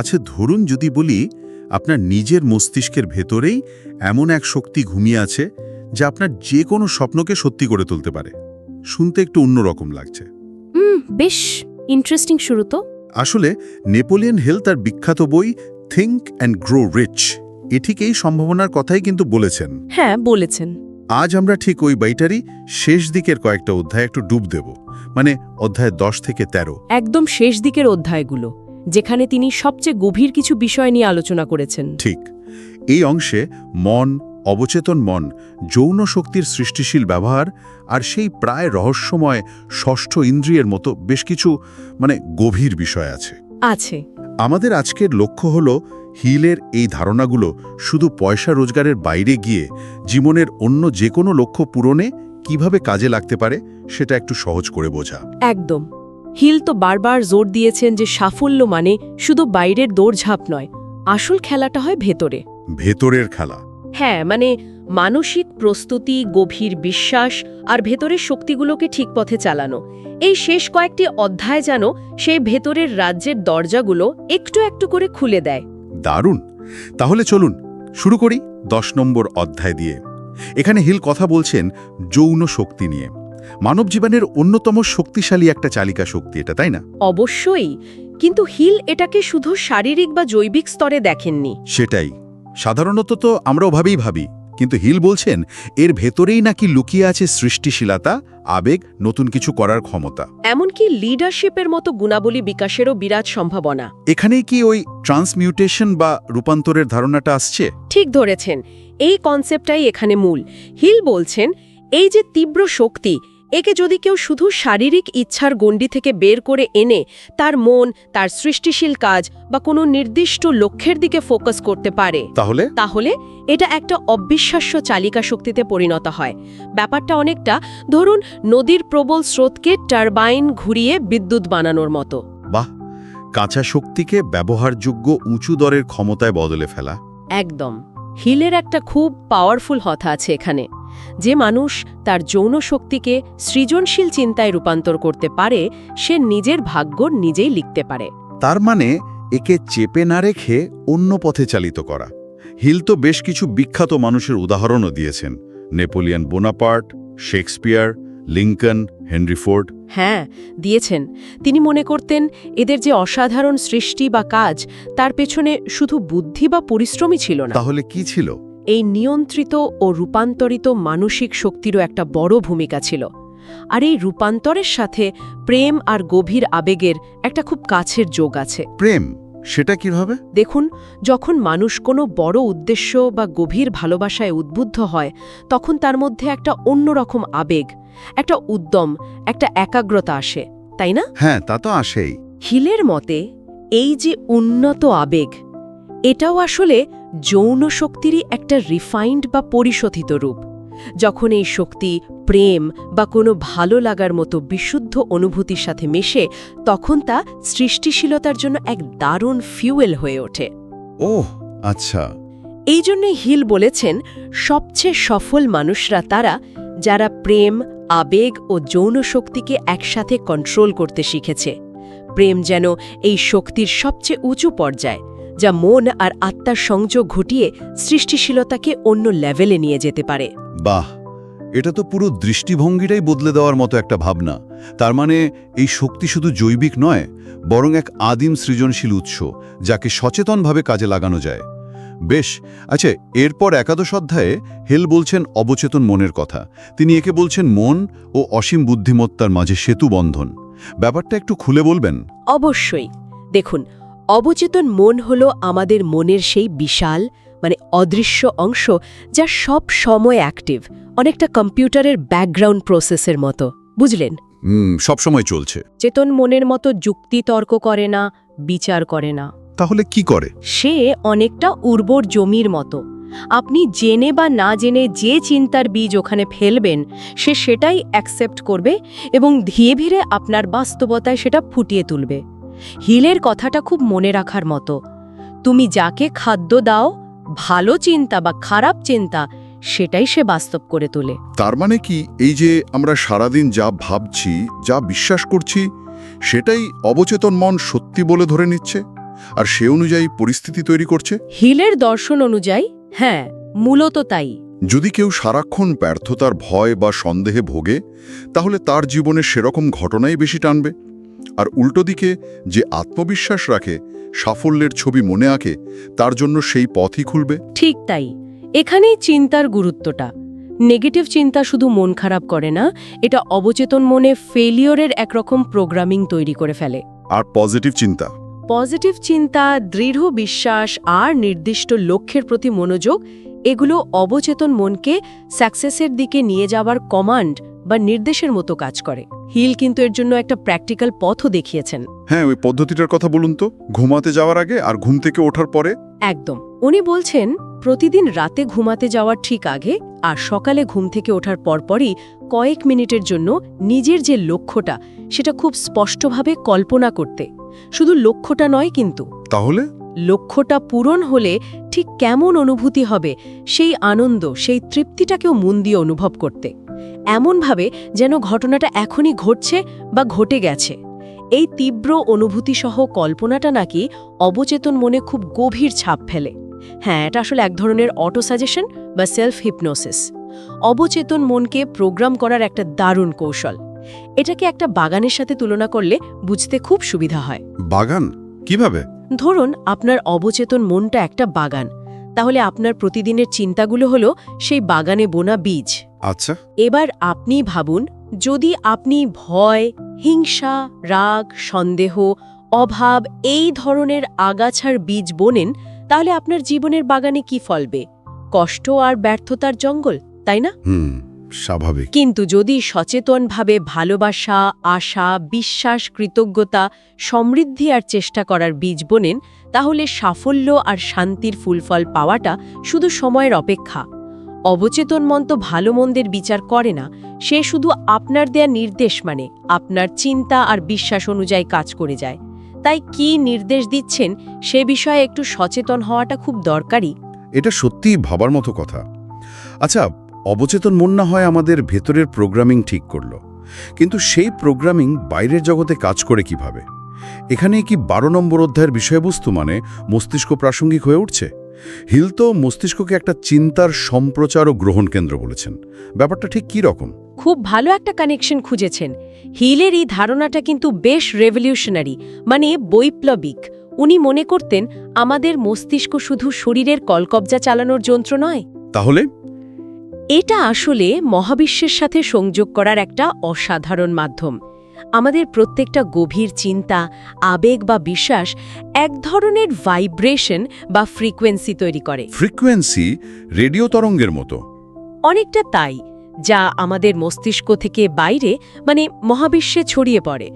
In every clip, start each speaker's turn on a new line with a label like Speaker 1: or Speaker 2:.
Speaker 1: আচ্ছা ধরুন যদি বলি আপনার নিজের মস্তিষ্কের ভেতরেই এমন এক শক্তি ঘুমিয়ে আছে যা আপনার যে কোনো স্বপ্নকে সত্যি করে তুলতে পারে। শুনতে একটু অন্যরকম লাগছে।
Speaker 2: বেশ ইন্টারেস্টিং শুরু তো।
Speaker 1: আসলে নেপোলিয়ন হিল তার বিখ্যাত বই থিঙ্ক অ্যান্ড গ্রো রিচ এ ঠিক এই সম্ভাবনার কথাই কিন্তু বলেছেন।
Speaker 2: হ্যাঁ বলেছেন।
Speaker 1: আজ আমরা ঠিক ওই বইটারই শেষ দিকের কয়েকটা অধ্যায় একটু ডুব দেব। মানে অধ্যায় দশ থেকে ১৩
Speaker 2: একদম শেষ দিকের অধ্যায়গুলো। যেখানে তিনি সবচেয়ে গভীর কিছু বিষয় নিয়ে আলোচনা করেছেন।
Speaker 1: ঠিক। এই অংশে মন অবচেতন মন যৌন শক্তির সৃষ্টিশীল ব্যবহার আর সেই প্রায় রহস্যময় ষষ্ঠ ইন্দ্রিয়ের মতো বেশ কিছু মানে গভীর বিষয় আছে।
Speaker 2: আছে।
Speaker 1: আমাদের আজকের লক্ষ্য হল হিলের এই ধারণাগুলো শুধু পয়সা রোজগারের বাইরে গিয়ে জীবনের অন্য যে কোনো লক্ষ্য পূরণে কীভাবে কাজে লাগতে পারে সেটা একটু সহজ করে বোঝা।
Speaker 2: একদম। হিল তো বারবার জোর দিয়েছেন যে সাফল্য মানে শুধু বাইরের দৌড়ঝাঁপ নয় আসল খেলাটা হয় ভেতরে।
Speaker 1: ভেতরের খেলা।
Speaker 2: হ্যাঁ মানে মানসিক প্রস্তুতি গভীর বিশ্বাস আর ভেতরের শক্তিগুলোকে ঠিক পথে চালানো। এই শেষ কয়েকটি অধ্যায় যেন সেই ভেতরের রাজ্যের দরজাগুলো একটু একটু করে খুলে দেয়।
Speaker 1: দারুণ! তাহলে চলুন শুরু করি দশ নম্বর অধ্যায় দিয়ে। এখানে হিল কথা বলছেন যৌন শক্তি নিয়ে। মানব জীবনের অন্যতম শক্তিশালী একটা চালিকা শক্তি এটা তাই না?
Speaker 2: অবশ্যই। কিন্তু হিল এটাকে শুধু শারীরিক বা জৈবিক স্তরে দেখেননি।
Speaker 1: সেটাই। সাধারণত তো আমরা ওভাবেই ভাবি। কিন্তু হিল বলছেন এর ভেতরেই নাকি লুকিয়ে আছে সৃষ্টিশীলতা আবেগ নতুন কিছু করার ক্ষমতা।
Speaker 2: এমনকি লিডারশিপের মতো গুণাবলী বিকাশেরও বিরাট সম্ভাবনা।
Speaker 1: এখানেই কি ওই ট্রান্সমিউটেশন বা রূপান্তরের ধারণাটা আসছে?
Speaker 2: ঠিক ধরেছেন। এই কনসেপ্টটাই এখানে মূল। হিল বলছেন এই যে তীব্র শক্তি একে যদি কেউ শুধু শারীরিক ইচ্ছার গণ্ডি থেকে বের করে এনে তার মন তার সৃষ্টিশীল কাজ বা কোনো নির্দিষ্ট লক্ষ্যের দিকে ফোকাস করতে পারে
Speaker 1: তাহলে?
Speaker 2: তাহলে এটা একটা অবিশ্বাস্য চালিকা শক্তিতে পরিণত হয়। ব্যাপারটা অনেকটা ধরুন নদীর প্রবল স্রোতকে টারবাইন ঘুরিয়ে বিদ্যুৎ বানানোর মতো।
Speaker 1: বাহ! কাঁচা শক্তিকে ব্যবহারযোগ্য উঁচু দরের ক্ষমতায় বদলে ফেলা।
Speaker 2: একদম। হিলের একটা খুব পাওয়ারফুল হথা আছে এখানে। যে মানুষ তার যৌন শক্তিকে সৃজনশীল চিন্তায় রূপান্তর করতে পারে সে নিজের ভাগ্য নিজেই লিখতে পারে।
Speaker 1: তার মানে একে চেপে না রেখে অন্য পথে চালিত করা। হিল তো বেশ কিছু বিখ্যাত মানুষের উদাহরণও দিয়েছেন। Napoleon Bonaparte Shakespeare Lincoln Henry Ford.
Speaker 2: হ্যাঁ দিয়েছেন। তিনি মনে করতেন এদের যে অসাধারণ সৃষ্টি বা কাজ তার পেছনে শুধু বুদ্ধি বা পরিশ্রমই ছিল না।
Speaker 1: তাহলে কি ছিল?
Speaker 2: এই নিয়ন্ত্রিত ও রূপান্তরিত মানসিক শক্তিরও একটা বড় ভূমিকা ছিল। আর এই রূপান্তরের সাথে প্রেম আর গভীর আবেগের একটা খুব কাছের যোগ আছে।
Speaker 1: প্রেম সেটা কীভাবে?
Speaker 2: দেখুন যখন মানুষ কোনো বড় উদ্দেশ্য বা গভীর ভালোবাসায় উদ্বুদ্ধ হয় তখন তার মধ্যে একটা অন্যরকম আবেগ একটা উদ্যম একটা একাগ্রতা আসে তাই না?
Speaker 1: হ্যাঁ তা তো আসেই।
Speaker 2: হিলের মতে এই যে উন্নত আবেগ এটাও আসলে যৌন শক্তিরই একটা রিফাইন্ড বা পরিশোধিত রূপ। যখন এই শক্তি প্রেম বা কোনো ভালো লাগার মতো বিশুদ্ধ অনুভূতির সাথে মেশে তখন তা সৃষ্টিশীলতার জন্য এক দারুণ ফিউয়েল হয়ে ওঠে।
Speaker 1: ওহ আচ্ছা।
Speaker 2: এই জন্যই হিল বলেছেন সবচেয়ে সফল মানুষরা তারা যারা প্রেম আবেগ ও যৌন শক্তিকে একসাথে কন্ট্রোল করতে শিখেছে। প্রেম যেন এই শক্তির সবচেয়ে উঁচু পর্যায় যা মন আর আত্মার সংযোগ ঘটিয়ে সৃষ্টিশীলতাকে অন্য লেভেলে নিয়ে যেতে পারে।
Speaker 1: বাহ! এটা তো পুরো দৃষ্টিভঙ্গিটাই বদলে দেওয়ার মতো একটা ভাবনা। তার মানে এই শক্তি শুধু জৈবিক নয় বরং এক আদিম সৃজনশীল উৎস যাকে সচেতনভাবে কাজে লাগানো যায়। বেশ আচ্ছা এরপর একাদশ অধ্যায়ে হেল বলছেন অবচেতন মনের কথা। তিনি একে বলছেন মন ও অসীম বুদ্ধিমত্তার মাঝে সেতু বন্ধন। ব্যাপারটা একটু খুলে বলবেন?
Speaker 2: অবশ্যই। দেখুন অবচেতন মন হল আমাদের মনের সেই বিশাল মানে অদৃশ্য অংশ যা সব সময় অ্যাক্টিভ অনেকটা কম্পিউটারের ব্যাকগ্রাউন্ড প্রসেসের মতো। বুঝলেন?
Speaker 1: সবসময় চলছে।
Speaker 2: চেতন মনের মতো যুক্তি তর্ক করে না বিচার করে না।
Speaker 1: তাহলে কি করে?
Speaker 2: সে অনেকটা উর্বর জমির মতো। আপনি জেনে বা না জেনে যে চিন্তার বীজ ওখানে ফেলবেন সে সেটাই অ্যাকসেপ্ট করবে এবং ধীরে ধীরে আপনার বাস্তবতায় সেটা ফুটিয়ে তুলবে। হিলের কথাটা খুব মনে রাখার মতো। তুমি যাকে খাদ্য দাও ভালো চিন্তা বা খারাপ চিন্তা সেটাই সে বাস্তব করে তোলে।
Speaker 3: তার মানে কি? এই যে আমরা সারাদিন যা ভাবছি যা বিশ্বাস করছি সেটাই অবচেতন মন সত্যি বলে ধরে নিচ্ছে? আর সে অনুযায়ী পরিস্থিতি তৈরি করছে?
Speaker 2: হিলের দর্শন অনুযায়ী হ্যাঁ মূলত তাই।
Speaker 3: যদি কেউ সারাক্ষণ ব্যর্থতার ভয় বা সন্দেহে ভোগে তাহলে তার জীবনে সেরকম ঘটনাই বেশি টানবে। আর উল্টো দিকে যে আত্মবিশ্বাস রাখে সাফল্যের ছবি মনে আঁকে তার জন্য সেই পথই খুলবে।
Speaker 2: ঠিক তাই। এখানেই চিন্তার গুরুত্বটা। নেগেটিভ চিন্তা শুধু মন খারাপ করে না এটা অবচেতন মনে ফেলিওরের একরকম প্রোগ্রামিং তৈরি করে ফেলে।
Speaker 3: আর পজিটিভ চিন্তা।
Speaker 2: পজিটিভ চিন্তা দৃঢ় বিশ্বাস আর নির্দিষ্ট লক্ষ্যের প্রতি মনোযোগ এগুলো অবচেতন মনকে সাকসেসের দিকে নিয়ে যাওয়ার কমান্ড বা নির্দেশের মতো কাজ করে। হিল কিন্তু এর জন্য একটা প্র্যাকটিক্যাল পথও দেখিয়েছেন।
Speaker 3: হ্যাঁ ওই পদ্ধতিটার কথা বলুন তো। ঘুমাতে যাওয়ার আগে আর ঘুম থেকে ওঠার পরে?
Speaker 2: একদম। উনি বলছেন প্রতিদিন রাতে ঘুমাতে যাওয়ার ঠিক আগে আর সকালে ঘুম থেকে ওঠার পরপরই কয়েক মিনিটের জন্য নিজের যে লক্ষ্যটা সেটা খুব স্পষ্টভাবে কল্পনা করতে। শুধু লক্ষ্যটা নয় কিন্তু।
Speaker 3: তাহলে?
Speaker 2: লক্ষ্যটা পূরণ হলে ঠিক কেমন অনুভূতি হবে সেই আনন্দ সেই তৃপ্তিটাকেও মন দিয়ে অনুভব করতে। এমনভাবে যেন ঘটনাটা এখনই ঘটছে বা ঘটে গেছে। এই তীব্র অনুভূতিসহ কল্পনাটা নাকি অবচেতন মনে খুব গভীর ছাপ ফেলে। হ্যাঁ এটা আসলে এক ধরনের অটো সাজেশন বা সেলফ হিপনোসিস অবচেতন মনকে প্রোগ্রাম করার একটা দারুণ কৌশল। এটাকে একটা বাগানের সাথে তুলনা করলে বুঝতে খুব সুবিধা হয়।
Speaker 1: বাগান? কীভাবে?
Speaker 2: ধরুন আপনার অবচেতন মনটা একটা বাগান। তাহলে আপনার প্রতিদিনের চিন্তাগুলো হলো সেই বাগানে বোনা বীজ।
Speaker 1: আচ্ছা।
Speaker 2: এবার আপনি ভাবুন যদি আপনি ভয় হিংসা রাগ সন্দেহ অভাব এই ধরনের আগাছার বীজ বোনেন তাহলে আপনার জীবনের বাগানে কি ফলবে? কষ্ট আর ব্যর্থতার জঙ্গল তাই না?
Speaker 1: হুম স্বাভাবিক।
Speaker 2: কিন্তু যদি সচেতনভাবে ভালোবাসা আশা বিশ্বাস কৃতজ্ঞতা সমৃদ্ধি আর চেষ্টা করার বীজ বোনেন তাহলে সাফল্য আর শান্তির ফুলফল পাওয়াটা শুধু সময়ের অপেক্ষা। অবচেতন মন তো ভালো মন্দের বিচার করে না, সে শুধু আপনার দেয়া নির্দেশ মানে আপনার চিন্তা আর বিশ্বাস অনুযায়ী কাজ করে যায়। তাই কি নির্দেশ দিচ্ছেন, সে বিষয়ে একটু সচেতন হওয়াটা খুব দরকারি
Speaker 1: এটা সত্যিই ভাবার মতো কথা। আচ্ছা অবচেতন মন না হয় আমাদের ভেতরের প্রোগ্রামিং ঠিক করল। কিন্তু সেই প্রোগ্রামিং বাইরের জগতে কাজ করে কীভাবে? এখানে কি বারো নম্বর অধ্যায়ের বিষয়বস্তু মানে মস্তিষ্ক প্রাসঙ্গিক হয়ে উঠছে? হিল তো মস্তিষ্ককে একটা চিন্তার সম্প্রচার ও গ্রহণ কেন্দ্র বলেছেন। ব্যাপারটা ঠিক কী রকম?
Speaker 2: খুব ভালো একটা কানেকশন খুঁজেছেন। হিলের এই ধারণাটা কিন্তু বেশ রেভলিউশনারি মানে বৈপ্লবিক। উনি মনে করতেন আমাদের মস্তিষ্ক শুধু শরীরের কলকবজা চালানোর যন্ত্র নয়।
Speaker 1: তাহলে?
Speaker 2: এটা আসলে মহাবিশ্বের সাথে সংযোগ করার একটা অসাধারণ মাধ্যম। আমাদের প্রত্যেকটা গভীর চিন্তা আবেগ বা বিশ্বাস এক ধরনের ভাইব্রেশন বা ফ্রিকোয়েন্সি তৈরি করে।
Speaker 1: ফ্রিকোয়েন্সি রেডিও তরঙ্গের মতো।
Speaker 2: অনেকটা তাই যা আমাদের মস্তিষ্ক থেকে বাইরে মানে মহাবিশ্বে ছড়িয়ে পড়ে।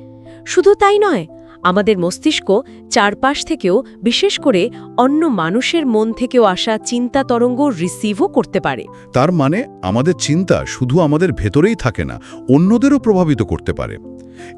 Speaker 2: শুধু তাই নয় আমাদের মস্তিষ্ক চারপাশ থেকেও বিশেষ করে অন্য মানুষের মন থেকেও আসা চিন্তা তরঙ্গ রিসিভও করতে পারে।
Speaker 1: তার মানে আমাদের চিন্তা শুধু আমাদের ভেতরেই থাকে না অন্যদেরও প্রভাবিত করতে পারে।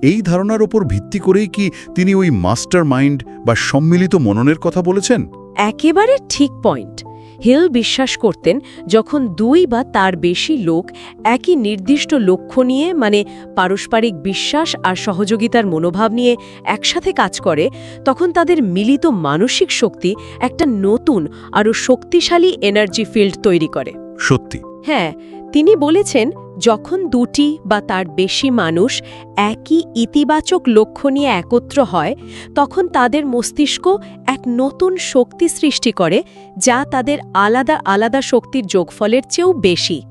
Speaker 1: এই ধারণার ওপর ভিত্তি করেই কি তিনি ওই মাস্টার মাইন্ড বা সম্মিলিত মননের কথা বলেছেন?
Speaker 2: একেবারে ঠিক পয়েন্ট। হিল বিশ্বাস করতেন যখন দুই বা তার বেশি লোক একই নির্দিষ্ট লক্ষ্য নিয়ে মানে পারস্পরিক বিশ্বাস আর সহযোগিতার মনোভাব নিয়ে একসাথে কাজ করে তখন তাদের মিলিত মানসিক শক্তি একটা নতুন আরও শক্তিশালী এনার্জি ফিল্ড তৈরি করে।
Speaker 1: সত্যি।
Speaker 2: হ্যাঁ তিনি বলেছেন যখন দুটি বা তার বেশি মানুষ একই ইতিবাচক লক্ষ্য নিয়ে একত্র হয়, তখন তাদের মস্তিষ্ক এক নতুন শক্তি সৃষ্টি করে, যা তাদের আলাদা আলাদা শক্তির যোগফলের চেয়েও বেশি।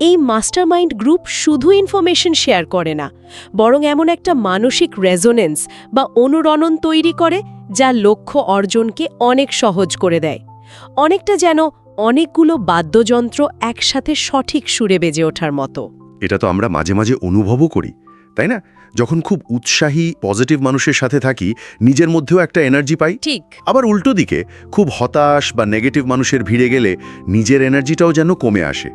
Speaker 2: এই মাস্টারমাইন্ড গ্রুপ শুধু ইনফরমেশন শেয়ার করে না, বরং এমন একটা মানসিক রেজোনেন্স বা অনুরণন তৈরি করে, যা লক্ষ্য অর্জনকে অনেক সহজ করে দেয়। অনেকটা যেন অনেকগুলো বাদ্যযন্ত্র একসাথে সঠিক সুরে বেজে ওঠার মতো।
Speaker 4: এটা তো আমরা মাঝে মাঝে অনুভবও করি তাই না? যখন খুব উৎসাহী পজিটিভ মানুষের সাথে থাকি নিজের মধ্যেও একটা এনার্জি পাই।
Speaker 2: ঠিক।
Speaker 4: আবার উল্টো দিকে খুব হতাশ বা নেগেটিভ মানুষের ভিড়ে গেলে নিজের এনার্জিটাও যেন কমে আসে।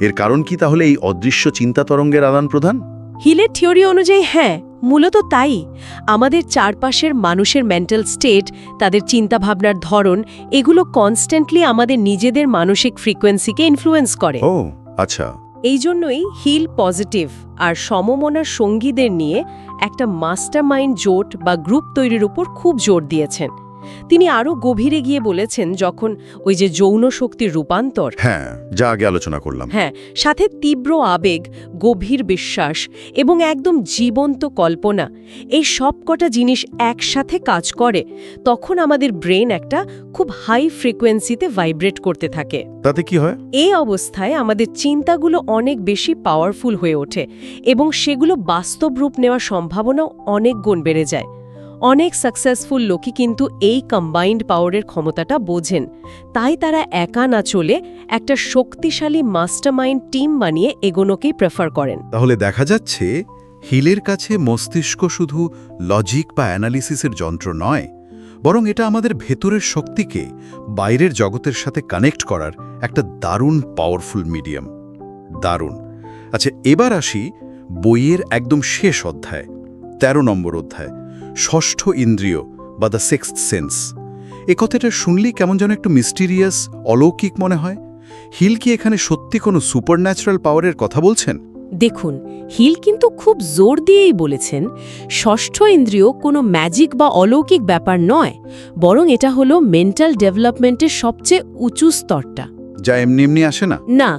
Speaker 4: এর কারণ কি তাহলে এই অদৃশ্য চিন্তা তরঙ্গের আদান প্রদান
Speaker 2: হিলের থিওরি অনুযায়ী হ্যাঁ মূলত তাই আমাদের চারপাশের মানুষের মেন্টাল স্টেট তাদের চিন্তাভাবনার ধরন এগুলো কনস্ট্যান্টলি আমাদের নিজেদের মানসিক ফ্রিকোয়েন্সিকে ইনফ্লুয়েন্স করে।
Speaker 4: ও আচ্ছা।
Speaker 2: এই জন্যই হিল পজিটিভ আর সমমনার সঙ্গীদের নিয়ে একটা মাস্টারমাইন্ড জোট বা গ্রুপ তৈরির উপর খুব জোর দিয়েছেন। তিনি আরও গভীরে গিয়ে বলেছেন যখন ওই যে যৌন শক্তির রূপান্তর
Speaker 5: হ্যাঁ যা আগে আলোচনা করলাম।
Speaker 2: হ্যাঁ সাথে তীব্র আবেগ গভীর বিশ্বাস এবং একদম জীবন্ত কল্পনা এই সবকটা জিনিস একসাথে কাজ করে তখন আমাদের ব্রেন একটা খুব হাই ফ্রিকোয়েন্সিতে ভাইব্রেট করতে থাকে।
Speaker 5: তাতে কি হয়?
Speaker 2: এই অবস্থায় আমাদের চিন্তাগুলো অনেক বেশি পাওয়ারফুল হয়ে ওঠে এবং সেগুলো বাস্তব রূপ নেওয়ার সম্ভাবনাও অনেক গুণ বেড়ে যায়। অনেক সাকসেসফুল লোকই কিন্তু এই কম্বাইন্ড পাওয়ারের ক্ষমতাটা বোঝেন। তাই তারা একা না চলে একটা শক্তিশালী মাস্টারমাইন্ড টিম বানিয়ে এগোনোকেই প্রেফার করেন।
Speaker 1: তাহলে দেখা যাচ্ছে, হিলের কাছে মস্তিষ্ক শুধু লজিক বা অ্যানালিসিসের যন্ত্র নয়, বরং এটা আমাদের ভেতরের শক্তিকে বাইরের জগতের সাথে কানেক্ট করার একটা দারুণ পাওয়ারফুল মিডিয়াম দারুণ। আচ্ছা এবার আসি বইয়ের একদম শেষ অধ্যায় ১৩ নম্বর অধ্যায়। ষষ্ঠ ইন্দ্রিয় বা দ্য সিক্সথ সেন্স এ কথাটা শুনলেই কেমন যেন একটু মিস্টিরিয়াস অলৌকিক মনে হয়। হিল কি এখানে সত্যি কোনো সুপারন্যাচারাল পাওয়ারের কথা বলছেন?
Speaker 2: দেখুন, হিল কিন্তু খুব জোর দিয়েই বলেছেন, ষষ্ঠ ইন্দ্রিয় কোনো ম্যাজিক বা অলৌকিক ব্যাপার নয়, বরং এটা হলো মেন্টাল ডেভেলপমেন্টের সবচেয়ে উঁচু স্তরটা।
Speaker 1: যা এমনি এমনি আসে না?
Speaker 2: না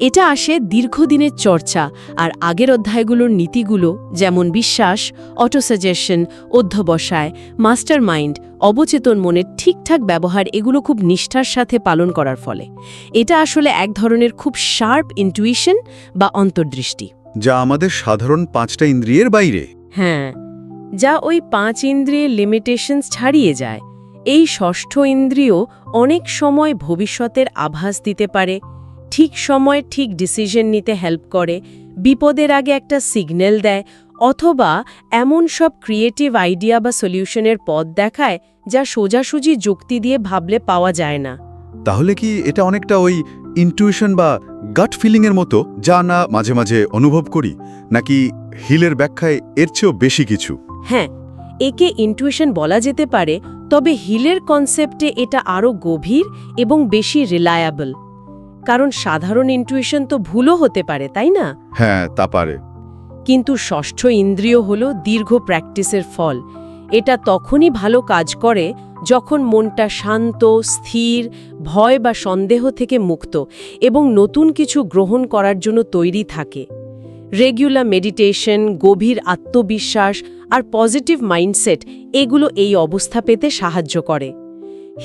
Speaker 2: এটা আসে দীর্ঘদিনের চর্চা আর আগের অধ্যায়গুলোর নীতিগুলো যেমন বিশ্বাস অটোসাজেশন অধ্যবসায় মাস্টার মাইন্ড অবচেতন মনের ঠিকঠাক ব্যবহার এগুলো খুব নিষ্ঠার সাথে পালন করার ফলে। এটা আসলে এক ধরনের খুব শার্প ইন্টুইশন বা অন্তর্দৃষ্টি।
Speaker 1: যা আমাদের সাধারণ পাঁচটা ইন্দ্রিয়ের বাইরে।
Speaker 2: হ্যাঁ যা ওই পাঁচ ইন্দ্রিয়ের লিমিটেশনস ছাড়িয়ে যায়। এই ষষ্ঠ ইন্দ্রিয় অনেক সময় ভবিষ্যতের আভাস দিতে পারে ঠিক সময়ে ঠিক ডিসিশন নিতে হেল্প করে বিপদের আগে একটা সিগন্যাল দেয় অথবা এমন সব ক্রিয়েটিভ আইডিয়া বা সলিউশনের পথ দেখায় যা সোজাসুজি যুক্তি দিয়ে ভাবলে পাওয়া যায় না।
Speaker 1: তাহলে কি এটা অনেকটা ওই ইনটিউশন বা গাট ফিলিংয়ের মতো যা না মাঝে মাঝে অনুভব করি নাকি হিলের ব্যাখ্যায় এর চেয়েও বেশি কিছু?
Speaker 2: হ্যাঁ একে ইনটুইশন বলা যেতে পারে তবে হিলের কনসেপ্টে এটা আরও গভীর এবং বেশি রিলায়াবল। কারণ সাধারণ ইনটুইশন তো ভুলও হতে পারে তাই না?
Speaker 1: হ্যাঁ তা পারে।
Speaker 2: কিন্তু ষষ্ঠ ইন্দ্রিয় হল দীর্ঘ প্র্যাকটিসের ফল। এটা তখনই ভালো কাজ করে যখন মনটা শান্ত স্থির ভয় বা সন্দেহ থেকে মুক্ত এবং নতুন কিছু গ্রহণ করার জন্য তৈরি থাকে। রেগুলার মেডিটেশন গভীর আত্মবিশ্বাস আর পজিটিভ মাইন্ডসেট এগুলো এই অবস্থা পেতে সাহায্য করে।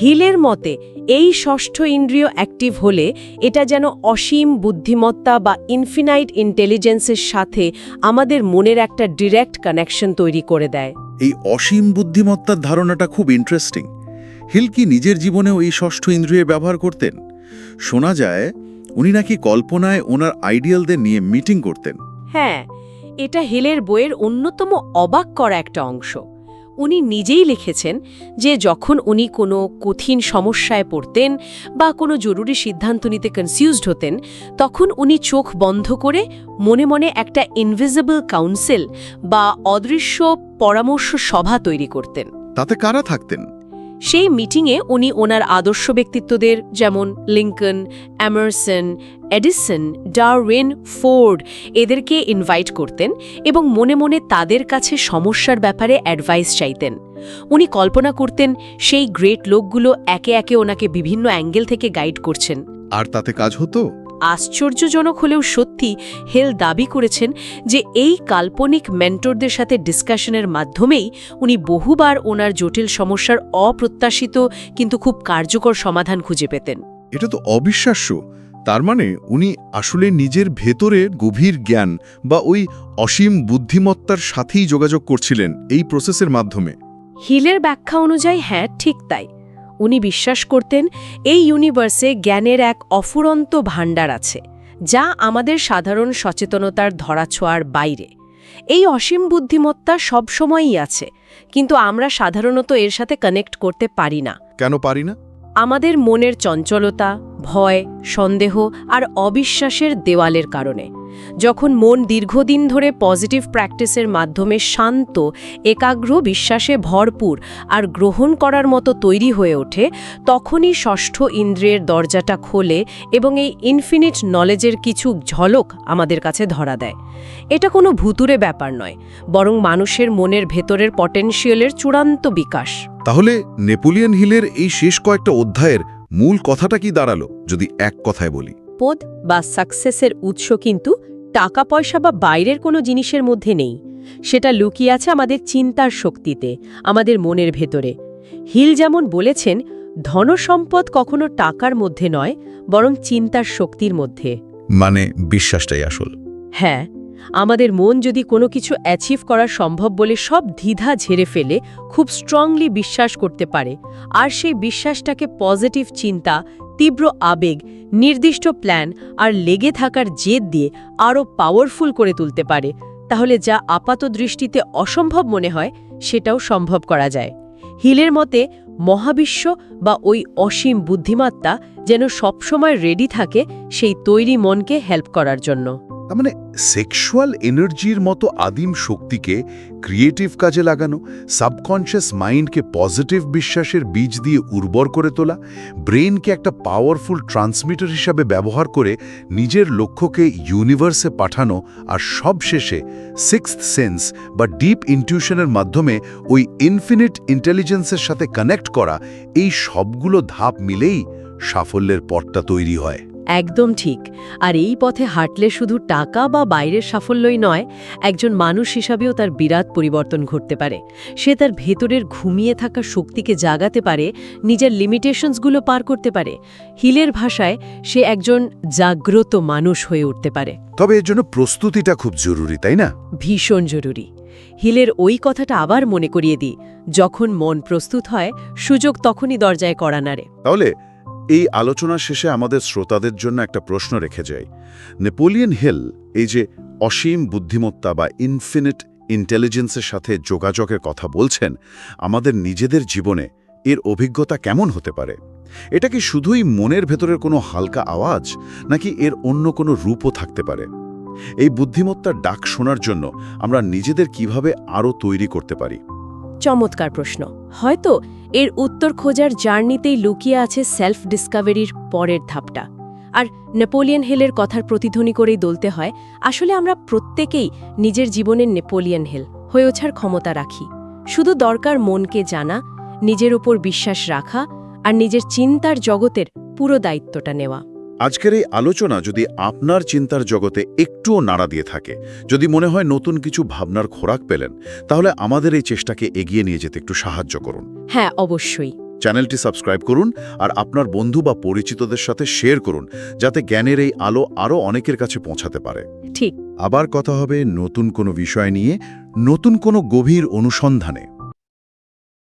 Speaker 2: হিলের মতে, এই ষষ্ঠ ইন্দ্রিয় অ্যাক্টিভ হলে এটা যেন অসীম বুদ্ধিমত্তা বা ইনফিনাইট ইন্টেলিজেন্সের সাথে আমাদের মনের একটা ডিরেক্ট কানেকশন তৈরি করে দেয়।
Speaker 1: এই অসীম বুদ্ধিমত্তার ধারণাটা খুব ইন্টারেস্টিং হিল কি নিজের জীবনেও এই ষষ্ঠ ইন্দ্রিয়ের ব্যবহার করতেন? শোনা যায়, উনি নাকি কল্পনায় ওনার আইডিয়ালদের নিয়ে মিটিং করতেন।
Speaker 2: হ্যাঁ এটা হেলের বইয়ের অন্যতম অবাক করা একটা অংশ। উনি নিজেই লিখেছেন যে যখন উনি কোনো কঠিন সমস্যায় পড়তেন বা কোনো জরুরি সিদ্ধান্ত নিতে কনফিউজড হতেন, তখন উনি চোখ বন্ধ করে মনে মনে একটা ইনভিজিবল কাউন্সিল বা অদৃশ্য পরামর্শ সভা তৈরি করতেন।
Speaker 1: তাতে কারা থাকতেন?
Speaker 2: সেই মিটিংয়ে উনি ওনার আদর্শ ব্যক্তিত্বদের যেমন Lincoln, Emerson, Edison, Darwin, Ford এদেরকে ইনভাইট করতেন এবং মনে মনে তাদের কাছে সমস্যার ব্যাপারে অ্যাডভাইস চাইতেন। উনি কল্পনা করতেন সেই গ্রেট লোকগুলো একে একে ওনাকে বিভিন্ন অ্যাঙ্গেল থেকে গাইড করছেন।
Speaker 1: আর তাতে কাজ হতো?
Speaker 2: আশ্চর্যজনক হলেও সত্যি হেল দাবি করেছেন যে এই কাল্পনিক মেন্টরদের সাথে ডিসকাশনের মাধ্যমেই উনি বহুবার ওনার জটিল সমস্যার অপ্রত্যাশিত কিন্তু খুব কার্যকর সমাধান খুঁজে পেতেন।
Speaker 6: এটা তো অবিশ্বাস্য। তার মানে উনি আসলে নিজের ভেতরে গভীর জ্ঞান বা ওই অসীম বুদ্ধিমত্তার সাথেই যোগাযোগ করছিলেন এই প্রসেসের মাধ্যমে।
Speaker 2: হিলের ব্যাখ্যা অনুযায়ী হ্যাঁ ঠিক তাই। উনি বিশ্বাস করতেন এই ইউনিভার্সে জ্ঞানের এক অফুরন্ত ভাণ্ডার আছে, যা আমাদের সাধারণ সচেতনতার ধরাছোঁয়ার বাইরে। এই অসীম বুদ্ধিমত্তা সবসময়ই আছে, কিন্তু আমরা সাধারণত এর সাথে কানেক্ট করতে পারি না।
Speaker 6: কেন পারি না?
Speaker 2: আমাদের মনের চঞ্চলতা, ভয়, সন্দেহ আর অবিশ্বাসের দেওয়ালের কারণে। যখন মন দীর্ঘদিন ধরে পজিটিভ প্র্যাকটিসের মাধ্যমে শান্ত, একাগ্র বিশ্বাসে ভরপুর আর গ্রহণ করার মতো তৈরি হয়ে ওঠে, তখনই ষষ্ঠ ইন্দ্রিয়ের দরজাটা খোলে এবং এই ইনফিনিট নলেজের কিছু ঝলক আমাদের কাছে ধরা দেয়। এটা কোনো ভুতুরে ব্যাপার নয়, বরং মানুষের মনের ভেতরের পটেনশিয়ালের চূড়ান্ত বিকাশ।
Speaker 3: তাহলে নেপোলিয়ন হিলের এই শেষ কয়েকটা অধ্যায়ের মূল কথাটা কি দাঁড়াল যদি এক কথায় বলি?
Speaker 2: পদ বা সাকসেসের উৎস কিন্তু টাকা পয়সা বা বাইরের কোনো জিনিসের মধ্যে নেই। সেটা লুকিয়ে আছে আমাদের চিন্তার শক্তিতে আমাদের মনের ভেতরে। হিল যেমন বলেছেন ধনসম্পদ কখনো টাকার মধ্যে নয় বরং চিন্তার শক্তির মধ্যে।
Speaker 3: মানে বিশ্বাসটাই আসল।
Speaker 2: হ্যাঁ আমাদের মন যদি কোনো কিছু অ্যাচিভ করা সম্ভব বলে সব দ্বিধা ঝেড়ে ফেলে, খুব স্ট্রংলি বিশ্বাস করতে পারে। আর সেই বিশ্বাসটাকে পজিটিভ চিন্তা, তীব্র আবেগ, নির্দিষ্ট প্ল্যান আর লেগে থাকার জেদ দিয়ে আরও পাওয়ারফুল করে তুলতে পারে। তাহলে যা আপাত দৃষ্টিতে অসম্ভব মনে হয়, সেটাও সম্ভব করা যায়। হিলের মতে, মহাবিশ্ব বা ওই অসীম বুদ্ধিমত্তা যেন সবসময় রেডি থাকে, সেই তৈরি মনকে হেল্প করার জন্য।
Speaker 1: তার মানে সেক্সুয়াল এনার্জির মতো আদিম শক্তিকে ক্রিয়েটিভ কাজে লাগানো সাবকনশিয়াস মাইন্ডকে পজিটিভ বিশ্বাসের বীজ দিয়ে উর্বর করে তোলা ব্রেনকে একটা পাওয়ারফুল ট্রান্সমিটার হিসাবে ব্যবহার করে নিজের লক্ষ্যকে ইউনিভার্সে পাঠানো আর সবশেষে সিক্সথ সেন্স বা ডিপ ইনটিউশনের মাধ্যমে ওই ইনফিনিট ইন্টেলিজেন্সের সাথে কানেক্ট করা, এই সবগুলো ধাপ মিলেই সাফল্যের পথটা তৈরি হয়।
Speaker 2: একদম ঠিক। আর এই পথে হাঁটলে শুধু টাকা বা বাইরের সাফল্যই নয় একজন মানুষ হিসাবেও তার বিরাট পরিবর্তন ঘটতে পারে। সে তার ভেতরের ঘুমিয়ে থাকা শক্তিকে জাগাতে পারে নিজের লিমিটেশনসগুলো পার করতে পারে। হিলের ভাষায় সে একজন জাগ্রত মানুষ হয়ে উঠতে পারে।
Speaker 1: তবে এর জন্য প্রস্তুতিটা খুব জরুরি তাই না?
Speaker 2: ভীষণ জরুরি। হিলের ওই কথাটা আবার মনে করিয়ে দিই যখন মন প্রস্তুত হয় সুযোগ তখনই দরজায় কড়া নাড়ে।
Speaker 1: তাহলে এই আলোচনা শেষে আমাদের শ্রোতাদের জন্য একটা প্রশ্ন রেখে যাই। নেপোলিয়ন হিল, এই যে অসীম বুদ্ধিমত্তা বা ইনফিনিট ইন্টেলিজেন্সের সাথে যোগাযোগের কথা বলছেন, আমাদের নিজেদের জীবনে এর অভিজ্ঞতা কেমন হতে পারে? এটা কি শুধুই মনের ভেতরের কোনো হালকা আওয়াজ, নাকি এর অন্য কোনো রূপও থাকতে পারে? এই বুদ্ধিমত্তার ডাক শোনার জন্য আমরা নিজেদের কীভাবে আরও তৈরি করতে পারি?
Speaker 2: চমৎকার প্রশ্ন। হয়তো এর উত্তর খোঁজার জার্নিতেই লুকিয়ে আছে সেলফ ডিসকাভারির পরের ধাপটা। আর নেপোলিয়ন হিলের কথার প্রতিধ্বনি করেই দলতে হয়, আসলে আমরা প্রত্যেকেই নিজের জীবনের নেপোলিয়ন হিল, হয়ে ওঠার ক্ষমতা রাখি। শুধু দরকার মনকে জানা, নিজের উপর বিশ্বাস রাখা, আর নিজের চিন্তার জগতের পুরো দায়িত্বটা নেওয়া।
Speaker 1: আজকের এই আলোচনা যদি আপনার চিন্তার জগতে একটুও নাড়া দিয়ে থাকে যদি মনে হয় নতুন কিছু ভাবনার খোরাক পেলেন তাহলে আমাদের এই চেষ্টাকে এগিয়ে নিয়ে যেতে একটু সাহায্য করুন।
Speaker 2: হ্যাঁ অবশ্যই।
Speaker 1: চ্যানেলটি সাবস্ক্রাইব করুন আর আপনার বন্ধু বা পরিচিতদের সাথে শেয়ার করুন যাতে জ্ঞানের এই আলো আরও অনেকের কাছে পৌঁছাতে পারে।
Speaker 2: ঠিক।
Speaker 1: আবার কথা হবে নতুন কোনো বিষয় নিয়ে নতুন কোনো গভীর অনুসন্ধানে।